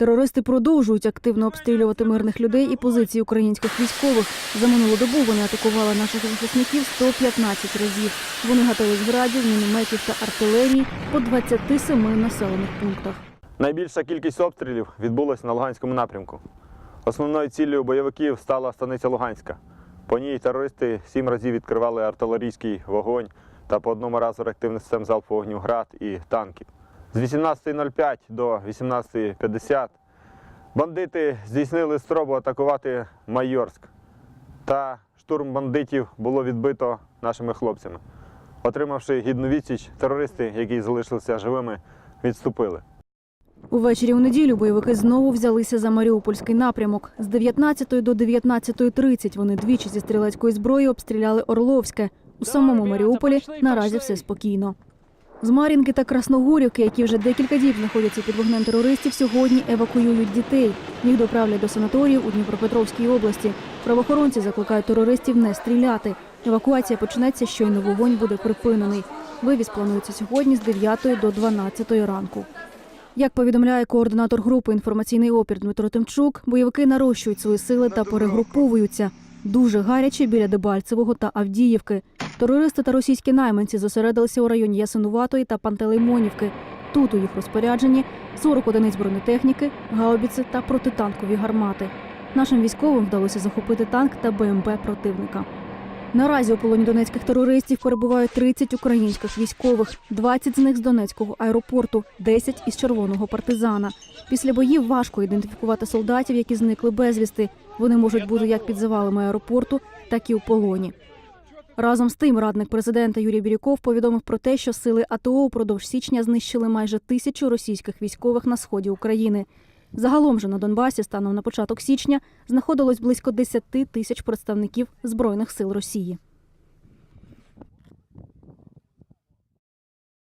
Терористи продовжують активно обстрілювати мирних людей і позиції українських військових. За минулу добу вони атакували наших захисників 115 разів. Вони гатили з градів, мінометів та артилерії по 27 населених пунктах. Найбільша кількість обстрілів відбулась на Луганському напрямку. Основною ціллю бойовиків стала станиця Луганська. По ній терористи сім разів відкривали артилерійський вогонь та по одному разу реактивних систем залпового вогню град і танків. З 18.05 до 18.50 бандити здійснили спробу атакувати Майорськ. Та штурм бандитів було відбито нашими хлопцями. Отримавши гідну відсіч, терористи, які залишилися живими, відступили. Увечері у неділю бойовики знову взялися за Маріупольський напрямок. З 19 до 19.30 вони двічі зі стрілецької зброї обстріляли Орловське. У самому Маріуполі наразі все спокійно. З Мар'їнки та Красногорівки, які вже декілька діб знаходяться під вогнем терористів, сьогодні евакуюють дітей. Їх доправлять до санаторіїв у Дніпропетровській області. Правоохоронці закликають терористів не стріляти. Евакуація почнеться, щойно вогонь буде припинений. Вивіз планується сьогодні з 9 до 12 ранку. Як повідомляє координатор групи інформаційний опір Дмитро Тимчук, бойовики нарощують свої сили та перегруповуються. Дуже гаряче біля Дебальцевого та Авдіївки. Терористи та російські найманці зосередилися у районі Ясинуватої та Пантелеймонівки. Тут у їх розпорядженні 40 одиниць бронетехніки, гаубіци та протитанкові гармати. Нашим військовим вдалося захопити танк та БМП противника. Наразі у полоні донецьких терористів перебувають 30 українських військових, 20 з них з Донецького аеропорту, 10 із червоного партизана. Після боїв важко ідентифікувати солдатів, які зникли безвісти. Вони можуть бути як під завалами аеропорту, так і у полоні. Разом з тим, радник президента Юрій Бірюков повідомив про те, що сили АТО упродовж січня знищили майже тисячу російських військових на сході України. Загалом же на Донбасі станом на початок січня знаходилось близько 10 тисяч представників збройних сил Росії.